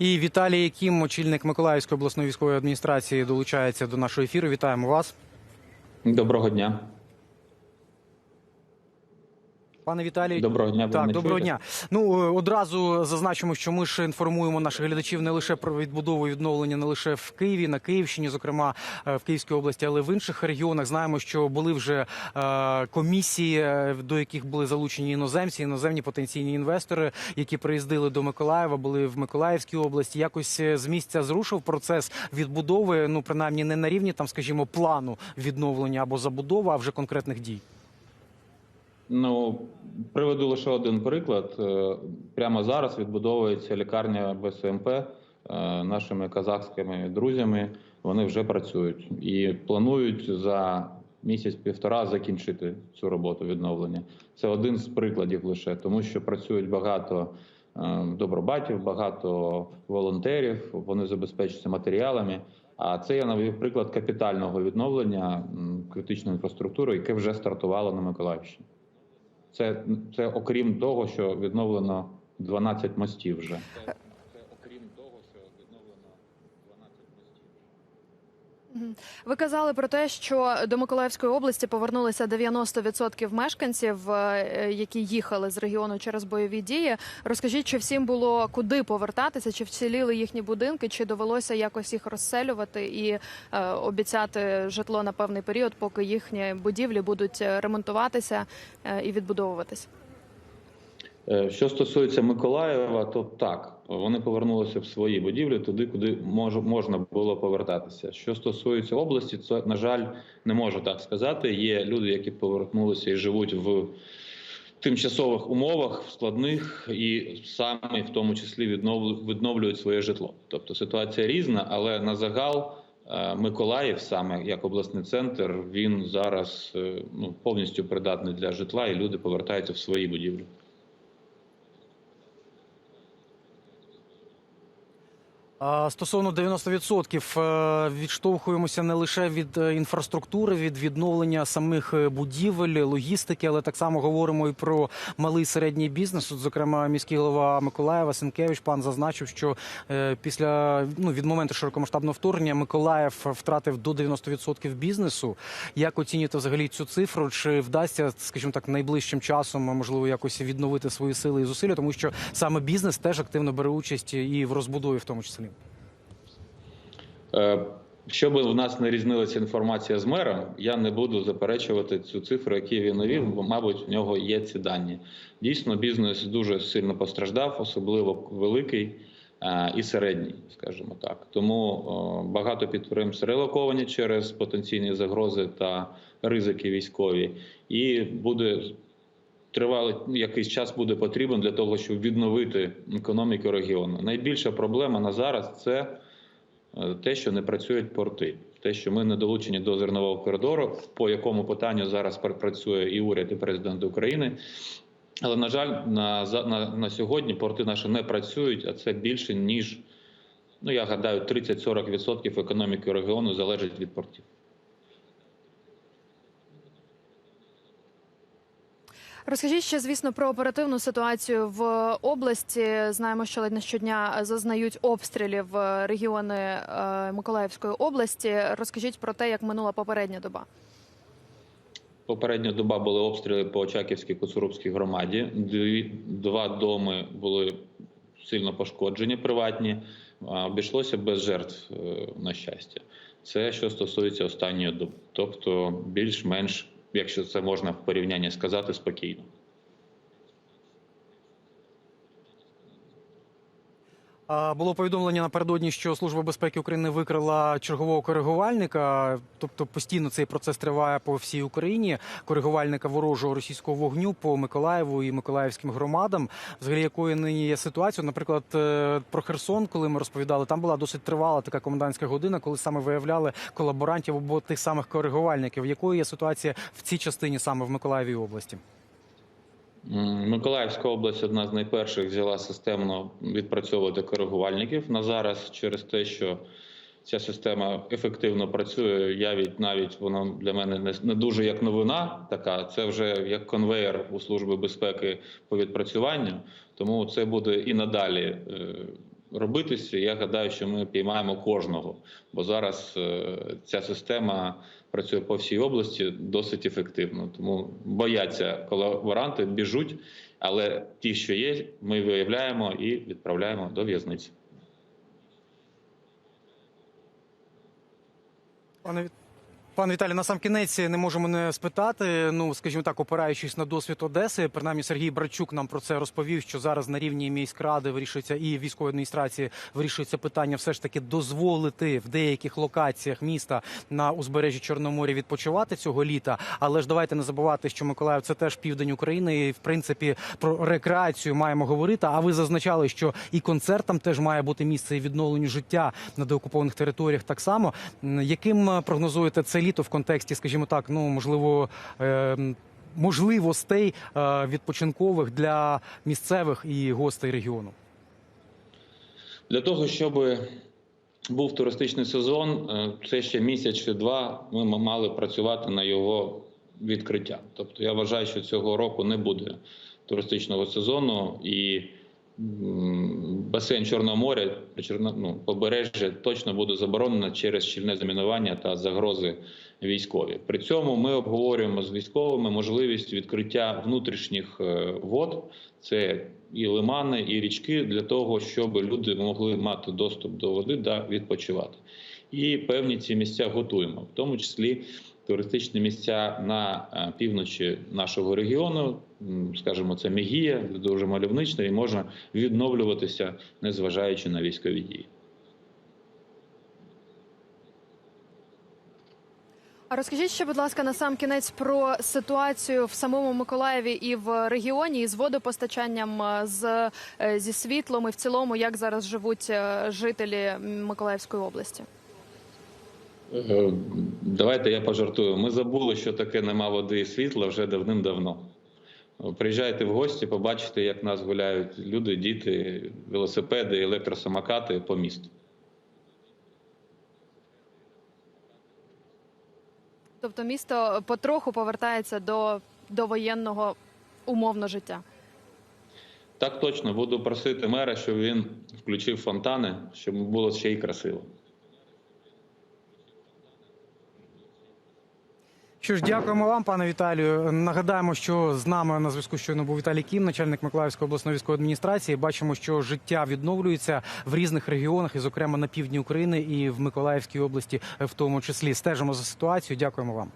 І Віталій Кім, очільник Миколаївської обласної військової адміністрації, долучається до нашого ефіру. Вітаємо вас. Доброго дня. Пане Віталій, Доброго дня. так, доброго дня. Ну е, одразу зазначимо, що ми ж інформуємо наших глядачів не лише про відбудову і відновлення, не лише в Києві, на Київщині, зокрема е, в Київській області, але в інших регіонах знаємо, що були вже е, комісії, до яких були залучені іноземці, іноземні потенційні інвестори, які приїздили до Миколаєва, були в Миколаївській області. Якось з місця зрушив процес відбудови. Ну принаймні не на рівні там, скажімо, плану відновлення або забудови, а вже конкретних дій. Ну приведу лише один приклад. Е, Прямо зараз відбудовується лікарня БСМП е, нашими казахськими друзями. Вони вже працюють і планують за місяць-півтора закінчити цю роботу відновлення. Це один з прикладів лише, тому що працюють багато е, добробатів, багато волонтерів. Вони забезпечуються матеріалами. А це я навів приклад капітального відновлення критичної інфраструктури, яке вже стартувало на Миколаївщині. Це, це окрім того, що відновлено 12 мостів вже. Це, це окрім того, що відновлено 12 мостів. Мгм. Ви казали про те, що до Миколаївської області повернулися 90% мешканців, е, які їхали з регіону через бойові дії. Розкажіть, чи всім було куди повертатися, чи вціліли їхні будинки, чи довелося якось їх розселювати і е, обіцяти житло на певний період, поки їхні будівлі будуть е, ремонтуватися е, і відбудовуватися? Е, Що стосується Миколаєва, то так, вони повернулися в свої будівлі туди, куди мож, можна було повертатися. Що стосується області, це, на жаль, не можу так сказати. Є люди, які повернулися і живуть в тимчасових умовах, в складних, і саме в тому числі відновлю- відновлюють своє житло. Тобто ситуація різна, але на загал. е, Миколаїв, саме як обласний центр, він зараз е, ну повністю придатний для житла, і люди повертаються в свої будівлі. Стосовно 90% е, відштовхуємося не лише від е, інфраструктури, від відновлення самих е, будівель, логістики, але так само говоримо і про малий середній бізнес. От, зокрема, міський голова Миколаєва Сенкевич пан зазначив, що після ну від моменту широкомасштабного вторгнення Миколаїв втратив до 90% бізнесу. Як оцінюєте взагалі цю цифру? Чи вдасться, скажімо так, найближчим часом можливо якось відновити свої сили і зусилля, тому що саме бізнес теж активно бере участь і в розбудові, в тому числі. Е, Щоб в нас не різнилася інформація з мером, я не буду заперечувати цю цифру, яку він навів, бо, мабуть, в нього є ці дані. Дійсно, бізнес дуже сильно постраждав, особливо великий е, і середній, скажімо так. Тому е, багато підприємств релоковані через потенційні загрози та ризики військові, і буде. Тривалий якийсь час буде потрібен для того, щоб відновити економіку регіону. Найбільша проблема на зараз це те, що не працюють порти, те, що ми не долучені до зернового коридору, по якому питанню зараз працює і уряд, і президент України. Але на жаль, на, на, на сьогодні порти наші не працюють, а це більше ніж ну я гадаю, 30-40% економіки регіону залежить від портів. Розкажіть ще, звісно, про оперативну ситуацію в області. Знаємо, що ледь не щодня зазнають обстрілів регіони е, Миколаївської області. Розкажіть про те, як минула попередня доба. Попередня доба були обстріли по Очаківській Коцурубській громаді. Два доми були сильно пошкоджені, приватні. Обійшлося без жертв, е, на щастя. Це що стосується останньої доби. Тобто, більш-менш, якщо це можна в порівнянні сказати, спокійно. Було повідомлення напередодні, що Служба безпеки України викрила чергового коригувальника. Тобто постійно цей процес триває по всій Україні. Коригувальника ворожого російського вогню по Миколаєву і Миколаївським громадам. Взагалі, якою нині є ситуація? Наприклад, е, про Херсон, коли ми розповідали, там була досить тривала така комендантська година, коли саме виявляли колаборантів або тих самих коригувальників. Якою є ситуація в цій частині саме в Миколаєві області? Миколаївська область одна з найперших взяла системно відпрацьовувати коригувальників на зараз через те, що ця система ефективно працює. Я від навіть воно для мене не, не дуже як новина. Така це вже як конвейер у служби безпеки по відпрацюванню. Тому це буде і надалі е, робитися. Я гадаю, що ми піймаємо кожного, бо зараз е, ця система працює по всій області досить ефективно. Тому бояться колаборанти, біжуть, але ті, що є, ми виявляємо і відправляємо до в'язниці. Пане Пане Віталій, на сам кінець не можемо не спитати. Ну, скажімо так, опираючись на досвід Одеси, принаймні Сергій Брачук нам про це розповів, що зараз на рівні міськради вирішується і військової адміністрації вирішується питання все ж таки дозволити в деяких локаціях міста на узбережжі Чорного моря відпочивати цього літа. Але ж давайте не забувати, що Миколаїв це теж південь України, і в принципі про рекреацію маємо говорити. А ви зазначали, що і концертам теж має бути місце і відновленню життя на деокупованих територіях. Так само яким е, прогнозуєте це літо в контексті, скажімо так, ну можливо. е, Можливостей е, відпочинкових для місцевих і гостей регіону. Для того, щоб був туристичний сезон, е, це ще місяць чи два. Ми мали працювати на його відкриття. Тобто, я вважаю, що цього року не буде туристичного сезону і басейн Чорного моря, ну, побережжя точно буде заборонено через щільне замінування та загрози військові. При цьому ми обговорюємо з військовими можливість відкриття внутрішніх е, вод. Це і лимани, і річки для того, щоб люди могли мати доступ до води та відпочивати. І певні ці місця готуємо, в тому числі туристичні місця на е, півночі нашого регіону. Скажімо, це Мегія, дуже мальовнична, і можна відновлюватися, незважаючи на військові дії. А розкажіть ще, будь ласка, на сам кінець про ситуацію в самому Миколаєві і в регіоні із водопостачанням, е, з е, зі світлом і в цілому, як зараз живуть жителі Миколаївської області. Е, Давайте я пожартую. Ми забули, що таке нема води і світла вже давним-давно. Приїжджайте в гості, побачите, як нас гуляють люди, діти, велосипеди, електросамокати по місту. Тобто місто потроху повертається до, до воєнного умовно життя. Так точно буду просити мера, щоб він включив фонтани, щоб було ще й красиво. Що ж, дякуємо вам, пане Віталію. Нагадаємо, що з нами на зв'язку щойно був Віталій Кім, начальник Миколаївської обласної військової адміністрації. Бачимо, що життя відновлюється в різних регіонах, і, зокрема, на півдні України і в Миколаївській області, в тому числі. Стежимо за ситуацією. Дякуємо вам.